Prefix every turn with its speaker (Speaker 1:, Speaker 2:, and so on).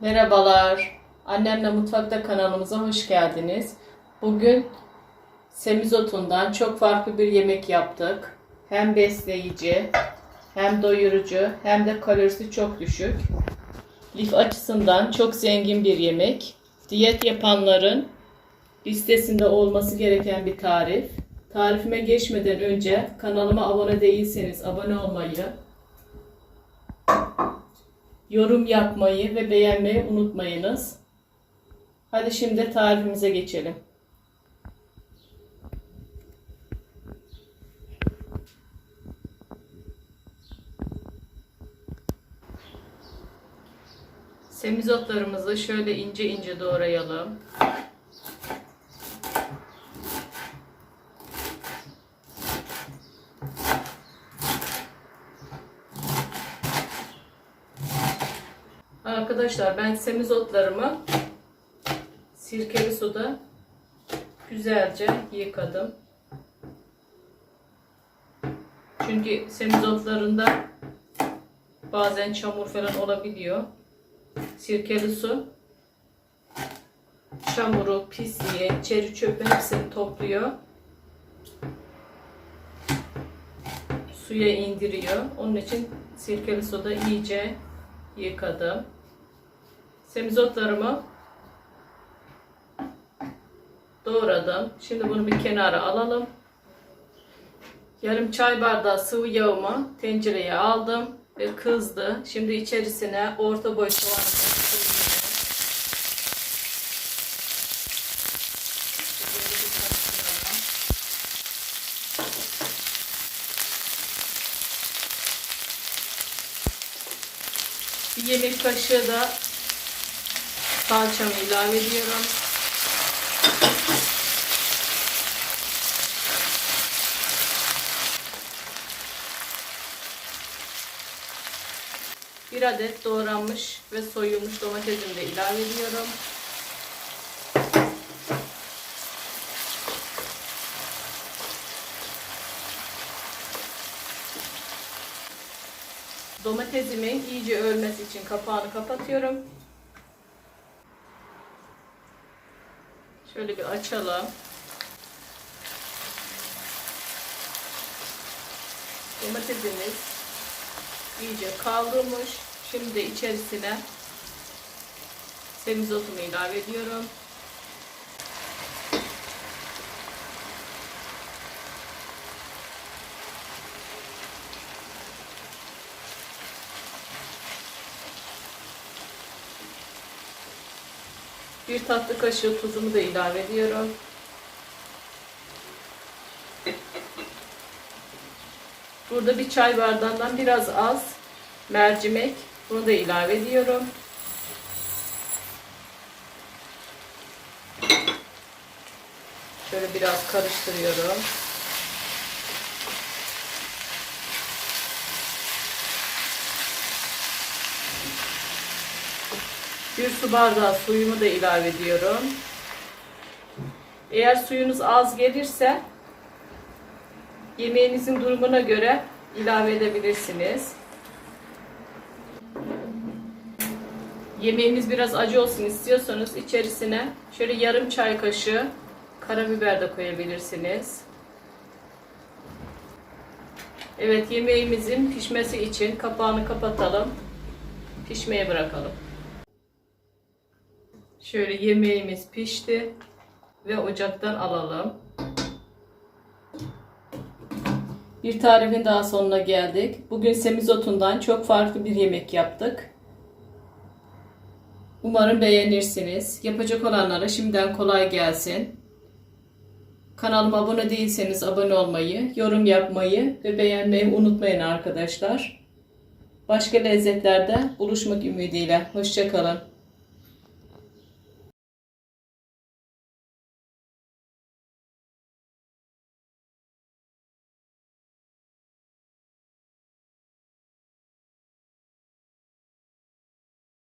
Speaker 1: Merhabalar. Annemle Mutfakta kanalımıza hoş geldiniz. Bugün semizotundan çok farklı bir yemek yaptık. Hem besleyici, hem doyurucu, hem de kalorisi çok düşük. Lif açısından çok zengin bir yemek. Diyet yapanların listesinde olması gereken bir tarif. Tarifime geçmeden önce kanalıma abone değilseniz abone olmayı, yorum yapmayı ve beğenmeyi unutmayınız. Hadi şimdi tarifimize geçelim. Semizotlarımızı şöyle ince ince doğrayalım. Arkadaşlar ben semizotlarımı sirkeli suda güzelce yıkadım. Çünkü semizotlarında bazen çamur falan olabiliyor. Sirkeli su çamuru, pisliği, çeri çöpü hepsini topluyor. Suya indiriyor. Onun için sirkeli suda iyice yıkadım. Semizotlarımı doğradım. Şimdi bunu bir kenara alalım. Yarım çay bardağı sıvı yağımı tencereye aldım ve kızdı. Şimdi içerisine orta boy soğanı. Bir yemek kaşığı da salçamı ilave ediyorum. Bir adet doğranmış ve soyulmuş domatesimi de ilave ediyorum. Domatesimin iyice ölmesi için kapağını kapatıyorum. Şöyle bir açalım. Domatesimiz iyice kavrulmuş. Şimdi içerisine semizotumu ilave ediyorum. Bir tatlı kaşığı tuzumu da ilave ediyorum. Burada bir çay bardağından biraz az mercimek. Bunu da ilave ediyorum. Şöyle biraz karıştırıyorum. Bir su bardağı suyumu da ilave ediyorum. Eğer suyunuz az gelirse yemeğinizin durumuna göre ilave edebilirsiniz. Yemeğiniz biraz acı olsun istiyorsanız içerisine şöyle yarım çay kaşığı karabiber de koyabilirsiniz. Evet yemeğimizin pişmesi için kapağını kapatalım. Pişmeye bırakalım. Şöyle yemeğimiz pişti ve ocaktan alalım. Bir tarifin daha sonuna geldik. Bugün semizotundan çok farklı bir yemek yaptık. Umarım beğenirsiniz. Yapacak olanlara şimdiden kolay gelsin. Kanalıma abone değilseniz abone olmayı, yorum yapmayı ve beğenmeyi unutmayın arkadaşlar. Başka lezzetlerde buluşmak ümidiyle. Hoşçakalın.